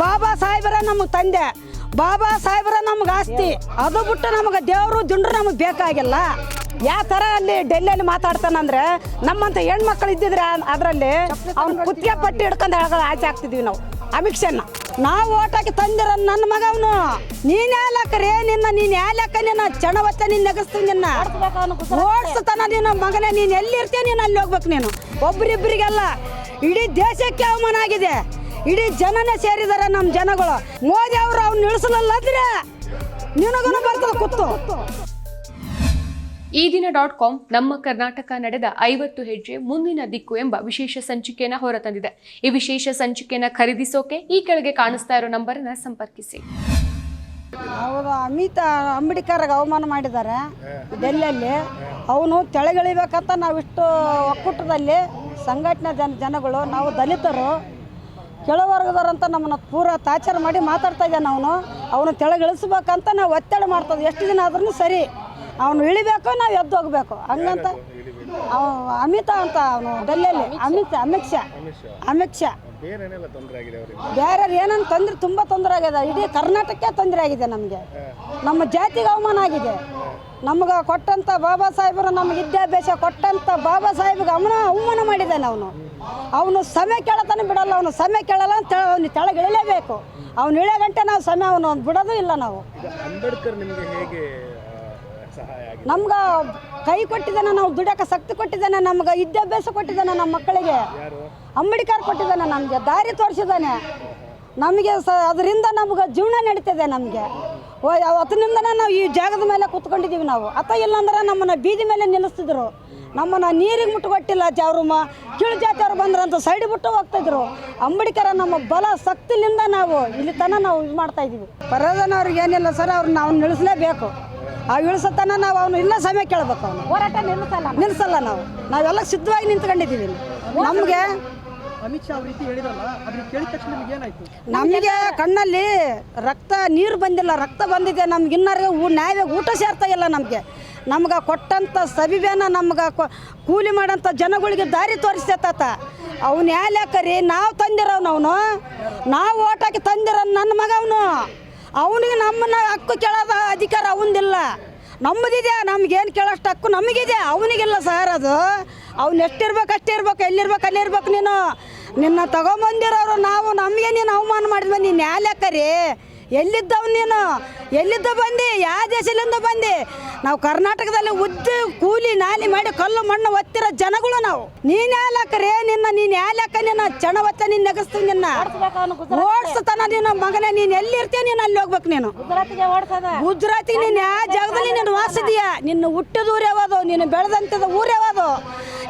ಬಾಬಾ ಸಾಹೇಬರ ನಮ್ಮ ತಂದೆ. ಬಾಬಾ ಸಾಹೇಬರ ನಮ್ಗೆ ಆಸ್ತಿ. ಅದು ಬಿಟ್ಟು ನಮಗೆ ದೇವರು ದುಂಡ್ರು ನಮಗೆ ಬೇಕಾಗಿಲ್ಲ. ಯಾವ ಥರ ಅಲ್ಲಿ ಡೆಲ್ಲಿಯಲ್ಲಿ ಮಾತಾಡ್ತಾನಂದ್ರೆ ನಮ್ಮಂತ ಹೆಣ್ಮಕ್ಳು ಇದ್ದಿದ್ರೆ ಅದರಲ್ಲಿ ಅವ್ನು ಕುತ್ತಿಗೆ ಪಟ್ಟಿ ಹಿಡ್ಕೊಂಡು ಹೇಳ್ಕೊಂಡು ಆಚೆ ಹಾಕ್ತಿದ್ವಿ ನಾವು. ಅಮಿತ್ ಶಾನ ನಾವು ಓಟ್ ಹಾಕಿ ತಂದಿರ ನನ್ನ ಮಗ ಅವನು. ನೀನ್ ಯಾಲಕ್ಕರೇ ನಿನ್ನ ನೀನ್ ಯಾಲಕ್ಕ ನಿನ್ನ? ಚಣವತ್ತ ನೀನ್ ನೆಗಸ್ತೀನಿ ನಿನ್ನ. ಓಡಿಸ್ತಾನ ನಿನ್ನ ಮಗನೇ ನೀನು ಎಲ್ಲಿರ್ತೀಯ ನೀನು ಅಲ್ಲಿ ಹೋಗ್ಬೇಕು ನೀನು? ಒಬ್ರಿಬ್ರಿಗೆಲ್ಲ ಇಡೀ ದೇಶಕ್ಕೆ ಅವಮಾನ ಆಗಿದೆ. ಇಡೀ ಜನನೇ ಸೇರಿದಾರೆ ನಮ್ಮ ಜನಗಳು. ಮೋದಿ ಅವರು ಅವ್ನು ಇಳಿಸಲಿಲ್ಲ ಅಂದ್ರೆ ನಿನಗೂ ಬರ್ತದೆ ಕುತ್ತು. ಈ ದಿನ ಡಾಟ್ ಕಾಮ್ ನಮ್ಮ ಕರ್ನಾಟಕ ನಡೆದ ಐವತ್ತು ಹೆಜ್ಜೆ ಮುಂದಿನ ದಿಕ್ಕು ಎಂಬ ವಿಶೇಷ ಸಂಚಿಕೆಯನ್ನು ಹೊರತಂದಿದೆ. ಈ ವಿಶೇಷ ಸಂಚಿಕೆಯನ್ನು ಖರೀದಿಸೋಕೆ ಈ ಕೆಳಗೆ ಕಾಣಿಸ್ತಾ ಇರೋ ನಂಬರನ್ನ ಸಂಪರ್ಕಿಸಿ. ಹೌದು? ಅಮಿತ್ ಅಂಬೇಡ್ಕರ್ಗೆ ಅವಮಾನ ಮಾಡಿದ್ದಾರೆ ಡೆಲ್ಲಿಯಲ್ಲಿ ಅವನು ತೆಳಗಿಳಿಬೇಕಂತ ನಾವಿಷ್ಟು ಒಕ್ಕೂಟದಲ್ಲಿ ಸಂಘಟನೆ ಜನ ಜನಗಳು ನಾವು ದಲಿತರು. ಕೆಳವರ್ಗದವ್ರಂತ ನಮ್ಮನ್ನು ಪೂರ ತಾಚಾರ ಮಾಡಿ ಮಾತಾಡ್ತಾ ಇದ್ದಾನೆ ಅವನು. ಅವನು ತೆಳಗಿಳಿಸ್ಬೇಕಂತ ನಾವು ಒತ್ತಡ ಮಾಡ್ತದೆ. ಎಷ್ಟು ದಿನ ಆದ್ರೂ ಸರಿ. ಅವನು ಇಳಿಬೇಕು, ನಾವು ಎದ್ದು ಹೋಗ್ಬೇಕು. ಹಂಗಂತ ಅವ ಅಮಿತಾ ಅಂತ ಅವನು ಡೆಲ್ಲಿಯಲ್ಲಿ ಅಮಿತ್ ಅಮಿತ್ ಶಾ. ಅಮಿತ್ ಶಾ. ಬೇರೆನೆಲ್ಲ ತೊಂದರೆ ಆಗಿದೆ ಅವರಿಗೆ? ಬೇರೆ ಏನನ್ನ ತೊಂದರೆ ತುಂಬ ತೊಂದರೆ ಆಗಿದೆ. ಇಡೀ ಕರ್ನಾಟಕಕ್ಕೆ ತೊಂದರೆ ಆಗಿದೆ ನಮಗೆ. ನಮ್ಮ ಜಾತಿಗೆ ಅವಮಾನ ಆಗಿದೆ. ನಮ್ಗೆ ಕೊಟ್ಟಂಥ ಬಾಬಾ ಸಾಹೇಬರು ನಮ್ಗೆ ವಿದ್ಯಾಭ್ಯಾಸ ಕೊಟ್ಟಂಥ ಬಾಬಾ ಸಾಹೇಬ್ಗೆ ಅವನ ಅವಮಾನ ಮಾಡಿದ್ದಾನೆ ಅವನು. ಅವನು ಸಮಯ ಕೇಳತಾನೆ ಬಿಡಲ್ಲ ಅವನು ಸಮಯ ಕೇಳಲ್ಲ ಅಂತ ಅವನು ತೆಳಗಿಳಿಲೇಬೇಕು ಅವ್ನು ಇಳಿಯೋ ಗಂಟೆ ನಾವು ಸಮಯ ಅವನು ಬಿಡೋದು ಇಲ್ಲ ನಾವು. ಅಂಬೇಡ್ಕರ್ ನಿಮಗೆ ಹೇಗೆ ಸಹಾಯ ಆಗಿದೆ. ನಮ್ಗೆ ಕೈ ಕೊಟ್ಟಿದ್ದಾನೆ ನಾವು ದುಡಕ ಶಕ್ತಿ ಕೊಟ್ಟಿದ್ದಾನೆ ನಮ್ಗೆ ವಿದ್ಯಾಭ್ಯಾಸ ಕೊಟ್ಟಿದ್ದಾನೆ ನಮ್ಮ ಮಕ್ಕಳಿಗೆ. ಯಾರು? ಅಂಬೇಡ್ಕರ್ ಕೊಟ್ಟಿದ್ದಾನೆ ನಮಗೆ ದಾರಿ ತೋರಿಸಿದ್ದಾನೆ. ನಮಗೆ ಸ ಅದರಿಂದ ನಮ್ಗೆ ಜೀವನ ನಡೀತದೆ ನಮಗೆ. ಅತನಿಂದ ನಾವು ಈ ಜಾಗದ ಮೇಲೆ ಕೂತ್ಕೊಂಡಿದ್ದೀವಿ ನಾವು. ಅಥ ಇಲ್ಲಾಂದ್ರೆ ನಮ್ಮನ್ನು ಬೀದಿ ಮೇಲೆ ನಿಲ್ಲಿಸ್ತಿದ್ರು. ನಮ್ಮನ್ನು ನೀರಿಗೆ ಮುಟ್ಟುಕೊಟ್ಟಿಲ್ಲ ಜಾವ್ರಮ್ಮ ಮ ಕೀಳು ಜಾತಿಯವ್ರು ಬಂದ್ರಂತ ಸೈಡ್ ಬಿಟ್ಟು ಹೋಗ್ತಾಯಿದ್ರು ಅಂಬೇಡ್ಕರ ನಮ್ಮ ಬಲ ಶಕ್ತಿಲಿಂದ ನಾವು ಇಲ್ಲಿ ತನಕ ನಾವು ಇದು ಮಾಡ್ತಾ ಇದ್ದೀವಿ ಪರದನವ್ರಿಗೆ ಏನಿಲ್ಲ ಸರ್ ಅವ್ರನ್ನ ನಾವು ನಿಲ್ಲಿಸಲೇಬೇಕು ಆ ಇಳಿಸತನ ನಾವು ಅವನು ಇಲ್ಲ ಸಮಯ ಕೇಳಬೇಕು ಅವನು. ಹೋರಾಟ ನಿಲ್ಲಿಸಲ್ಲ ನಿಲ್ಲಿಸಲ್ಲ ನಾವು. ನಾವೆಲ್ಲ ಸಿದ್ಧವಾಗಿ ನಿಂತ್ಕೊಂಡಿದ್ದೀವಿ ನಮಗೆ ಅಮಿತ್ ಶಾ ರೀತಿ ಹೇಳಿದ್ರಲ್ಲ ಅದನ್ನ ಕೇಳಿದ ತಕ್ಷಣ ನಿಮ್ಗೆ ಏನಾಯ್ತು? ನಮಗೆ ಕಣ್ಣಲ್ಲಿ ರಕ್ತ ನೀರು ಬಂದಿಲ್ಲ ರಕ್ತ ಬಂದಿದೆ ನಮ್ಗೆ ಇನ್ನರಿಗೆ ಊ ನ್ಯಾಯವಾಗಿ ಊಟ ಸೇರ್ತಾ ಇಲ್ಲ ನಮಗೆ. ನಮ್ಗೆ ಕೊಟ್ಟಂಥ ಸಬಿಬೇನ ನಮ್ಗೆ ಕೂಲಿ ಮಾಡೋಂಥ ಜನಗಳಿಗೆ ದಾರಿ ತೋರಿಸ್ತೇತ ಅವ್ನು ಯಾಲ್ಯಾಕರಿ ನಾವು ತಂದಿರೋನು ಅವನು. ನಾವು ಓಟಾಕಿ ತಂದಿರೋ ನನ್ನ ಮಗ ಅವನು. ಅವನಿಗೆ ನಮ್ಮನ್ನ ಹಕ್ಕು ಕೇಳೋದ ಅಧಿಕಾರ ಅವನದಿಲ್ಲ. ನಮ್ಮದಿದೆ, ನಮ್ಗೇನು ಕೇಳೋಷ್ಟು ಹಕ್ಕು ನಮಗಿದೆ. ಅವನಿಗಿಲ್ಲ ಸರ್ ಅದು. ಅವ್ನು ಎಷ್ಟಿರ್ಬೇಕು ಅಷ್ಟೇ ಇರ್ಬೇಕು, ಎಲ್ಲಿರ್ಬೇಕು ಅಲ್ಲಿರ್ಬೇಕು ನೀನು. ನಿನ್ನ ತಗೊಂಬಂದಿರೋರು ನಾವು, ನಮಗೆ ನೀನು ಅವಮಾನ ಮಾಡಿದ್ವಿ, ನೀನು ಯಾಲ್ಯಾಕರಿ ಎಲ್ಲಿದ್ದವ್ ನೀನು? ಎಲ್ಲಿದ್ದ ಬಂದು? ಯಾವ ದೇಶದಿಂದ ಬಂದು? ನಾವು ಕರ್ನಾಟಕದಲ್ಲಿ ಉದ್ದ ಕೂಲಿ ನಾಲಿ ಮಾಡಿ ಕಲ್ಲು ಮಣ್ಣು ಒತ್ತಿರೋ ಜನಗಳು ನಾವು. ನೀನ್ ಯಾಲಕ್ಕರೇ ನಿನ್ನ? ನೀನ್ ಯಾಲಕ್ಕ ನಿನ್ನ? ಚಣವತ್ತ ನಿನ್ನ? ನೆಗಸ್ತೀನಿ ನಿನ್ನ ಓಡಿಸ್ತಾನ ನೀನು ಮಗನೇ ನೀನು ಎಲ್ಲಿರ್ತೀಯ ನೀನು ಅಲ್ಲಿ ಹೋಗ್ಬೇಕು ನೀನು? ಗುಜರಾತಿಗೆ ನೀನು ಯಾವ ಜಾಗದಲ್ಲಿ ನೀನು ವಾಸಿದೀಯ? ನಿನ್ನ ಹುಟ್ಟಿದ ಊರು ಯಾವುದು? ನೀನು ಬೆಳೆದಂತದ ಊರು ಯಾವುದು?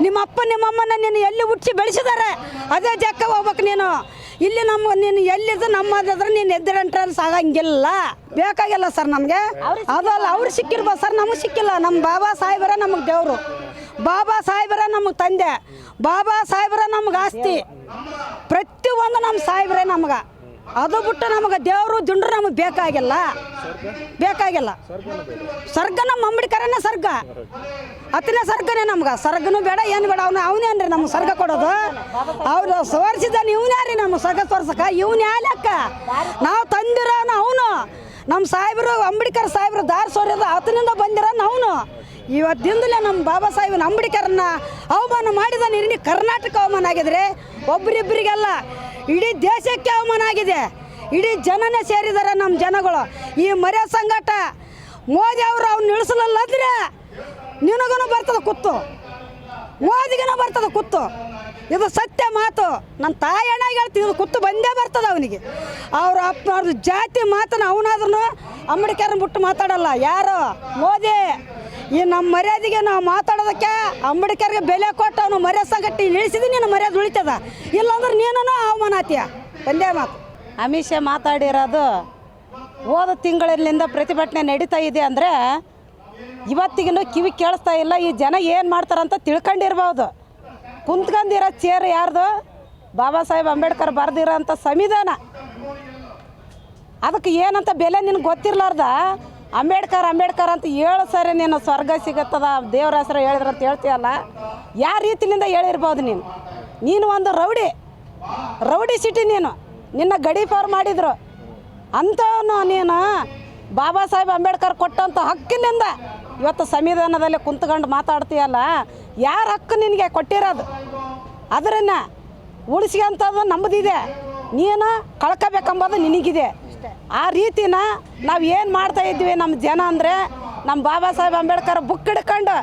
ನಿಮ್ಮ ಅಪ್ಪ ನಿಮ್ಮ ಅಮ್ಮನ ನೀನು ಎಲ್ಲಿ ಹುಟ್ಟಿಸಿ ಬೆಳೆಸಿದಾರೆ? ಅದೇ ಜಾಗಕ್ಕೆ ಹೋಗ್ಬೇಕು ನೀನು. ಇಲ್ಲಿ ನಮ್ಮ ನೀನು ಎಲ್ಲಿದ್ದು ನಮ್ಮದಾದ್ರೆ ನೀನು ಎದ್ದಿರಂಟ್ರಲ್ಲಿ ಸಾಗಂಗಿಲ್ಲ ಬೇಕಾಗಿಲ್ಲ ಸರ್ ನಮಗೆ. ಅದಲ್ಲ ಅವ್ರು ಸಿಕ್ಕಿರ್ಬೋದು ಸರ್ ನಮಗೆ ಸಿಕ್ಕಿಲ್ಲ. ನಮ್ಮ ಬಾಬಾ ಸಾಹೇಬರ ನಮಗೆ ದೇವರು. ಬಾಬಾ ಸಾಹೇಬರ ನಮಗೆ ತಂದೆ. ಬಾಬಾ ಸಾಹೇಬರ ನಮ್ಗೆ ಆಸ್ತಿ. ಪ್ರತಿಯೊಂದು ನಮ್ಮ ಸಾಹೇಬ್ರೆ ನಮ್ಗೆ. ಅದು ಬಿಟ್ಟು ನಮಗೆ ದೇವರು, ದುಂಡ್ರು ನಮಗೆ ಬೇಕಾಗಿಲ್ಲ. ಬೇಕಾಗಿಲ್ಲ. ಸ್ವರ್ಗ ನಮ್ಮ ಅಂಬೇಡ್ಕರನೇ ಸ್ವರ್ಗ ಅತ್ತನೇ ಸ್ವರ್ಗನೇ ನಮ್ಗೆ. ಸ್ವರ್ಗನೂ ಬೇಡ, ಏನು ಬೇಡ, ಅವನು ಅವನೇನ್ರಿ ನಮ್ಗೆ ಸ್ವರ್ಗ ಕೊಡೋದು. ಅವ್ರು ಸೋರಿಸಿದ್ದಾನೆ ರೀ ನಮ್ಮ ಸ್ವರ್ಗ ತೋರ್ಸಕ ಇವನ್ ಯಾಲಕ್ಕ ನಾವು ತಂದಿರೋನು ಅವನು. ನಮ್ಮ ಸಾಹೇಬರು, ಅಂಬೇಡ್ಕರ್ ಸಾಹೇಬರು ದಾರಿ ಸೋರಿದ ಆತನಿಂದ ಬಂದಿರೋನು ಅವನು. ಇವತ್ತಿಂದಲೇ ನಮ್ಮ ಬಾಬಾ ಸಾಹೇಬನ ಅಂಬೇಡ್ಕರ್ನ ಅವಮಾನ ಮಾಡಿದ ನಿರ್ಣಿ ಕರ್ನಾಟಕ ಅವಮಾನ ಆಗಿದ್ರೆ ಒಬ್ರಿಬ್ಬರಿಗೆಲ್ಲ ಇಡೀ ದೇಶಕ್ಕೆ ಅವಮಾನ ಆಗಿದೆ. ಇಡೀ ಜನನೇ ಸೇರಿದ್ದಾರೆ ನಮ್ಮ ಜನಗಳು. ಈ ಮರ್ಯ ಸಂಘಟ ಮೋದಿ ಅವರು ಅವ್ನು ಇಳಿಸಲಿಲ್ಲ ನಿನಗೂ ಬರ್ತದೆ ಕುತ್ತು. ಮೋದಿಗೂ ಬರ್ತದೆ ಕುತ್ತು. ಇದು ಸತ್ಯ ಮಾತು. ನನ್ನ ತಾಯಿ ಹೇಳ್ತೀನಿ ಇದು ಕುತ್ತು ಬಂದೇ ಬರ್ತದೆ ಅವನಿಗೆ. ಅವ್ರ ಅಪ್ಪ ಅವ್ರದ್ದು ಜಾತಿ ಮಾತನ್ನು ಅವನಾದ್ರೂ ಅಂಬೇಡ್ಕರ್ನ ಬಿಟ್ಟು ಮಾತಾಡಲ್ಲ. ಯಾರು? ಮೋದಿ. ಈ ನಮ್ಮ ಮರ್ಯಾದೆಗೆ ನಾವು ಮಾತಾಡೋದಕ್ಕೆ ಅಂಬೇಡ್ಕರ್ಗೆ ಬೆಲೆ ಕೊಟ್ಟು ಅವನು ಮರ್ಯಾದೆ ಸಂಗಟ್ಟಿ ಇಳಿಸಿದ್ರೆ ನೀನು ಮರ್ಯಾದೆ ಉಳಿತದ. ಇಲ್ಲಾಂದ್ರೆ ನೀನೂ ಅವಮಾನ ಆತೀಯ? ಒಂದೇ ಮಾತು. ಅಮಿತ್ ಶಾ ಮಾತಾಡಿರೋದು, ಹೋದ ತಿಂಗಳಿಂದ ಪ್ರತಿಭಟನೆ ನಡೀತಾ ಇದೆ ಅಂದರೆ ಇವತ್ತಿಗೂ ಕಿವಿ ಕೇಳಿಸ್ತಾ ಇಲ್ಲ, ಈ ಜನ ಏನು ಮಾಡ್ತಾರಂತ ತಿಳ್ಕೊಂಡಿರ್ಬೋದು. ಕುಂತ್ಕೊಂಡಿರೋ ಚೇರ್ ಯಾರ್ದು? ಬಾಬಾ ಸಾಹೇಬ್ ಅಂಬೇಡ್ಕರ್ ಬರೆದಿರೋಂಥ ಸಂವಿಧಾನ. ಅದಕ್ಕೆ ಏನಂತ ಬೆಲೆ ನಿನಗೆ ಗೊತ್ತಿರ್ಲಾರ್ದ? ಅಂಬೇಡ್ಕರ್ ಅಂಬೇಡ್ಕರ್ ಅಂತ ಏಳು ಸರಿ ನೀನು ಸ್ವರ್ಗ ಸಿಗುತ್ತದ, ದೇವ್ರ ಹೆಸರು ಹೇಳಿದ್ರಂತ ಹೇಳ್ತೀಯಲ್ಲ, ಯಾವ ರೀತಿಲಿಂದ ಹೇಳಿರ್ಬೋದು ನೀನು? ನೀನು ಒಂದು ರೌಡಿ ರೌಡಿ ಸಿಟಿ ನೀನು. ನಿನ್ನ ಗಡಿ ಫಾರ್ ಮಾಡಿದ್ರು. ಅಂಥವನು ನೀನು ಬಾಬಾ ಸಾಹೇಬ್ ಅಂಬೇಡ್ಕರ್ ಕೊಟ್ಟಂಥ ಹಕ್ಕಿನಿಂದ ಇವತ್ತು ಸಂವಿಧಾನದಲ್ಲಿ ಕುಂತ್ಕೊಂಡು ಮಾತಾಡ್ತೀಯಲ್ಲ, ಯಾರ ಹಕ್ಕು ನಿನಗೆ ಕೊಟ್ಟಿರೋದು? ಅದರನ್ನು ಉಳಿಸ್ಕೊಂಥದ್ದು ನಮ್ಮದಿದೆ. ನೀನು ಕಳ್ಕೋಬೇಕಂಬೋದು ನಿನಗಿದೆ. ಆ ರೀತಿನ ನಾವು ಏನು ಮಾಡ್ತಾ ಇದ್ವಿ ನಮ್ಮ ಜನ ಅಂದರೆ ನಮ್ಮ ಬಾಬಾ ಸಾಹೇಬ್ ಅಂಬೇಡ್ಕರ್ ಬುಕ್ ಹಿಡ್ಕೊಂಡು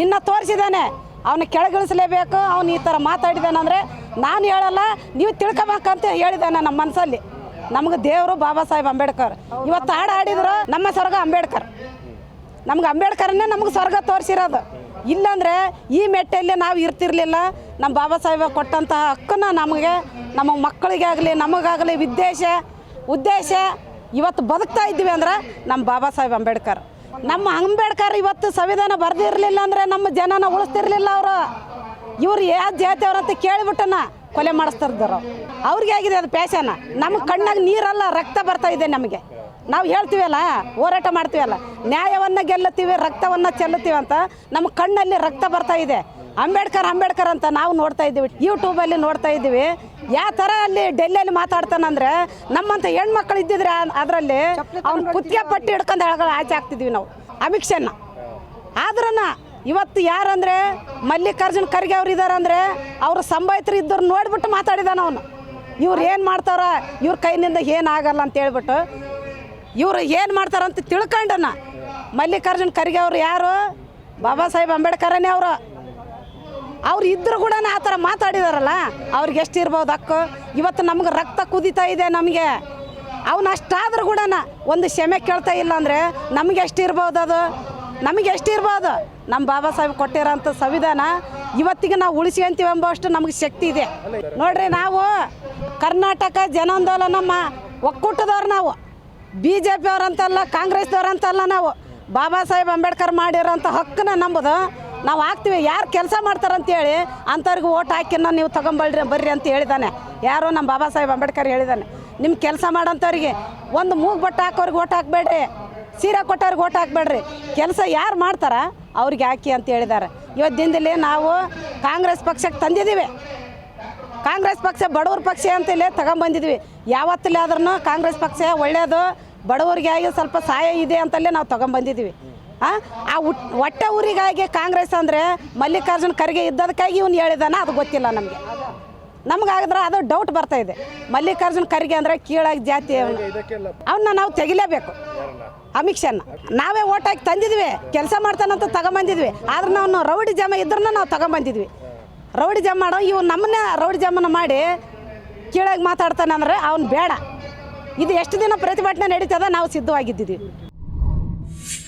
ನಿನ್ನ ತೋರಿಸಿದ್ದಾನೆ ಅವನ ಕೆಳಗಿಳಿಸಲೇಬೇಕು, ಅವನು ಈ ಥರ ಮಾತಾಡಿದಾನೆ ಅಂದರೆ ನಾನು ಹೇಳಲ್ಲ, ನೀವು ತಿಳ್ಕೊಬೇಕಂತ ಹೇಳಿದ್ದಾನೆ ನಮ್ಮ ಮನಸ್ಸಲ್ಲಿ ನಮಗೆ ದೇವರು ಬಾಬಾ ಸಾಹೇಬ್ ಅಂಬೇಡ್ಕರ್. ಇವತ್ತು ಹಾಡು ಹಾಡಿದ್ರು ನಮ್ಮ ಸ್ವರ್ಗ ಅಂಬೇಡ್ಕರ್. ನಮ್ಗೆ ಅಂಬೇಡ್ಕರ್ನೇ ನಮ್ಗೆ ಸ್ವರ್ಗ ತೋರಿಸಿರೋದು. ಇಲ್ಲಾಂದರೆ ಈ ಮೆಟ್ಟಲ್ಲಿ ನಾವು ಇರ್ತಿರ್ಲಿಲ್ಲ ನಮ್ಮ ಬಾಬಾ ಸಾಹೇಬ ಕೊಟ್ಟಂತಹ ಹಕ್ಕನ್ನ ನಮಗೆ, ನಮ್ಮ ಮಕ್ಕಳಿಗೆ ಆಗಲಿ ನಮಗಾಗಲಿ ವಿದ್ದೇಶ ಉದ್ದೇಶ ಇವತ್ತು ಬದುಕ್ತಾ ಇದ್ದೀವಿ ಅಂದ್ರೆ ನಮ್ಮ ಬಾಬಾ ಸಾಹೇಬ್ ಅಂಬೇಡ್ಕರ್. ನಮ್ಮ ಅಂಬೇಡ್ಕರ್ ಇವತ್ತು ಸಂವಿಧಾನ ಬರೆದಿರಲಿಲ್ಲ ಅಂದರೆ ನಮ್ಮ ಜನನ ಉಳಿಸ್ತಿರ್ಲಿಲ್ಲ ಅವರು. ಇವ್ರು ಯಾವ ಜಾತಿಯವ್ರು ಅಂತ ಕೇಳಿಬಿಟ್ಟನ ಕೊಲೆ ಮಾಡಿಸ್ತಿರ್ದರು ಅವ್ರಿಗೆ ಆಗಿದೆ ಅದು ಪ್ಯಾಶನ? ನಮ್ಮ ಕಣ್ಣಾಗ ನೀರಲ್ಲ, ರಕ್ತ ಬರ್ತಾ ಇದೆ ನಮಗೆ. ನಾವು ಹೇಳ್ತೀವಲ್ಲ, ಹೋರಾಟ ಮಾಡ್ತೀವಲ್ಲ, ನ್ಯಾಯವನ್ನು ಗೆಲ್ಲುತ್ತೀವಿ, ರಕ್ತವನ್ನು ಚೆಲ್ಲುತ್ತೀವಿ ಅಂತ ನಮ್ಮ ಕಣ್ಣಲ್ಲಿ ರಕ್ತ ಬರ್ತಾ ಇದೆ. ಅಂಬೇಡ್ಕರ್ ಅಂಬೇಡ್ಕರ್ ಅಂತ ನಾವು ನೋಡ್ತಾ ಇದ್ದೀವಿ. ಯೂಟ್ಯೂಬಲ್ಲಿ ನೋಡ್ತಾ ಇದ್ದೀವಿ. ಯಾವ ಥರ ಅಲ್ಲಿ ಡೆಲ್ಲಿಯಲ್ಲಿ ಮಾತಾಡ್ತಾನಂದ್ರೆ ನಮ್ಮಂಥ ಹೆಣ್ಮಕ್ಳು ಇದ್ದಿದ್ರೆ ಅದರಲ್ಲಿ ಅವ್ನ ಕುತ್ತಿಗೆ ಪಟ್ಟಿ ಹಿಡ್ಕೊಂಡು ಎಳಗ ಆಚೆ ಹಾಕ್ತಿದ್ವಿ ನಾವು. ಅಮಿತ್ ಶಾನ ಆದ್ರನ ಇವತ್ತು ಯಾರಂದ್ರೆ ಮಲ್ಲಿಕಾರ್ಜುನ್ ಖರ್ಗೆ ಅವ್ರು ಇದ್ದಾರೆ ಅಂದ್ರೆ ಅವ್ರ ಸಂಬಾಯಿತರು ಇದ್ದವ್ರು ನೋಡ್ಬಿಟ್ಟು ಮಾತಾಡಿದಾನ ಅವನು. ಇವ್ರು ಏನು ಮಾಡ್ತಾರ? ಇವ್ರ ಕೈನಿಂದ ಏನಾಗಲ್ಲ ಅಂತ ಹೇಳ್ಬಿಟ್ಟು ಇವ್ರು ಏನು ಮಾಡ್ತಾರಂತ ತಿಳ್ಕೊಂಡನ. ಮಲ್ಲಿಕಾರ್ಜುನ್ ಖರ್ಗೆ ಅವ್ರು ಯಾರು? ಬಾಬಾ ಸಾಹೇಬ್ ಅಂಬೇಡ್ಕರನೇ ಅವರು. ಅವ್ರು ಇದ್ರೂ ಕೂಡ ಆ ಥರ ಮಾತಾಡಿದಾರಲ್ಲ, ಅವ್ರಿಗೆ ಎಷ್ಟು ಇರ್ಬೋದು ಹಕ್ಕು? ಇವತ್ತು ನಮ್ಗೆ ರಕ್ತ ಕುದೀತಾ ಇದೆ ನಮಗೆ. ಅವನು ಅಷ್ಟಾದ್ರೂ ಕೂಡ ಒಂದು ಕ್ಷಮೆ ಕೇಳ್ತಾ ಇಲ್ಲ ಅಂದರೆ ನಮಗೆ ಎಷ್ಟು ಇರ್ಬೋದು ಅದು? ನಮಗೆ ಎಷ್ಟು ಇರ್ಬೋದು? ನಮ್ಮ ಬಾಬಾ ಸಾಹೇಬ್ ಕೊಟ್ಟಿರೋಂಥ ಸಂವಿಧಾನ ಇವತ್ತಿಗೆ ನಾವು ಉಳಿಸ್ಕೊಂತೀವಿ ಎಂಬುವಷ್ಟು ನಮಗೆ ಶಕ್ತಿ ಇದೆ. ನೋಡ್ರಿ ನಾವು ಕರ್ನಾಟಕ ಜನಾಂದೋಲನ ನಮ್ಮ ಒಕ್ಕೂಟದವ್ರು ನಾವು. ಬಿ ಜೆ ಪಿಯವ್ರಂತಲ್ಲ ಕಾಂಗ್ರೆಸ್ದವ್ರಂತಲ್ಲ ನಾವು. ಬಾಬಾ ಸಾಹೇಬ್ ಅಂಬೇಡ್ಕರ್ ಮಾಡಿರೋಂಥ ಹಕ್ಕನ್ನ ನಂಬುದು ನಾವು ಹಾಕ್ತೀವಿ ಯಾರು ಕೆಲಸ ಮಾಡ್ತಾರಂತೇಳಿ ಅಂಥವ್ರಿಗೆ ಓಟ್ ಹಾಕಿನ ನೀವು ತಗೊಂಬಳ್ರಿ, ಬರ್ರಿ ಅಂತ ಹೇಳಿದ್ದಾನೆ ಯಾರೋ ನಮ್ಮ ಬಾಬಾ ಸಾಹೇಬ್ ಅಂಬೇಡ್ಕರ್ ಹೇಳಿದ್ದಾನೆ ನಿಮ್ಮ ಕೆಲಸ ಮಾಡೋಂಥವ್ರಿಗೆ ಒಂದು ಮೂಗು ಬಟ್ಟೆ ಹಾಕೋರಿಗೆ ಓಟ್ ಹಾಕಬೇಡ್ರಿ, ಸೀರೆ ಕೊಟ್ಟವ್ರಿಗೆ ಓಟ್ ಹಾಕ್ಬೇಡ್ರಿ. ಕೆಲಸ ಯಾರು ಮಾಡ್ತಾರ ಅವ್ರಿಗೆ ಹಾಕಿ ಅಂತ ಹೇಳಿದ್ದಾರೆ ಇವತ್ತಿಂದಲೇ ನಾವು ಕಾಂಗ್ರೆಸ್ ಪಕ್ಷಕ್ಕೆ ತಂದಿದ್ದೀವಿ ಕಾಂಗ್ರೆಸ್ ಪಕ್ಷ ಬಡವ್ರ ಪಕ್ಷ ಅಂತೇಳಿ ತಗೊಂಬಂದಿದ್ವಿ. ಯಾವತ್ತಲ್ಲಿ ಆದ್ರೂ ಕಾಂಗ್ರೆಸ್ ಪಕ್ಷ ಒಳ್ಳೆಯದು ಬಡವರಿಗೆ ಆಗಿ ಸ್ವಲ್ಪ ಸಹಾಯ ಇದೆ ಅಂತಲೇ ನಾವು ತಗೊಂಬಂದಿದ್ವಿ. ಆ ಒಟ್ಟ ಊರಿಗಾಗಿ ಕಾಂಗ್ರೆಸ್ ಅಂದರೆ ಮಲ್ಲಿಕಾರ್ಜುನ ಖರ್ಗೆ ಇದ್ದದಕ್ಕಾಗಿ ಇವ್ನು ಹೇಳಿದಾನ, ಅದು ಗೊತ್ತಿಲ್ಲ ನಮಗೆ. ನಮಗಾದ್ರೆ ಅದು ಡೌಟ್ ಬರ್ತಾ ಇದೆ. ಮಲ್ಲಿಕಾರ್ಜುನ್ ಖರ್ಗೆ ಅಂದರೆ ಕೀಳಾಗಿ ಜಾತಿ ಅವನು. ಅವನ್ನ ನಾವು ತೆಗಿಲೇಬೇಕು. ಅಮಿತ್ ಶಾನ ನಾವೇ ಓಟ್ ತಂದಿದ್ವಿ, ಕೆಲಸ ಮಾಡ್ತಾನಂತ ತಗೊಂಬಂದಿದ್ವಿ. ಆದ್ರೆ ನಾವು ರೌಡಿ ಜಮ ಇದ್ರೂ ನಾವು ತಗೊಂಬಂದಿದ್ವಿ. ರೌಡಿ ಜಮ ಮಾಡೋ ಇವ್ ನಮ್ಮನ್ನ ರೌಡಿ ಜಮನ ಮಾಡಿ ಕೀಳಾಗಿ ಮಾತಾಡ್ತಾನೆ ಅಂದರೆ ಅವ್ನು ಬೇಡ. ಇದು ಎಷ್ಟು ದಿನ ಪ್ರತಿಭಟನೆ ನಡೀತದ ನಾವು ಸಿದ್ಧವಾಗಿದ್ದೀವಿ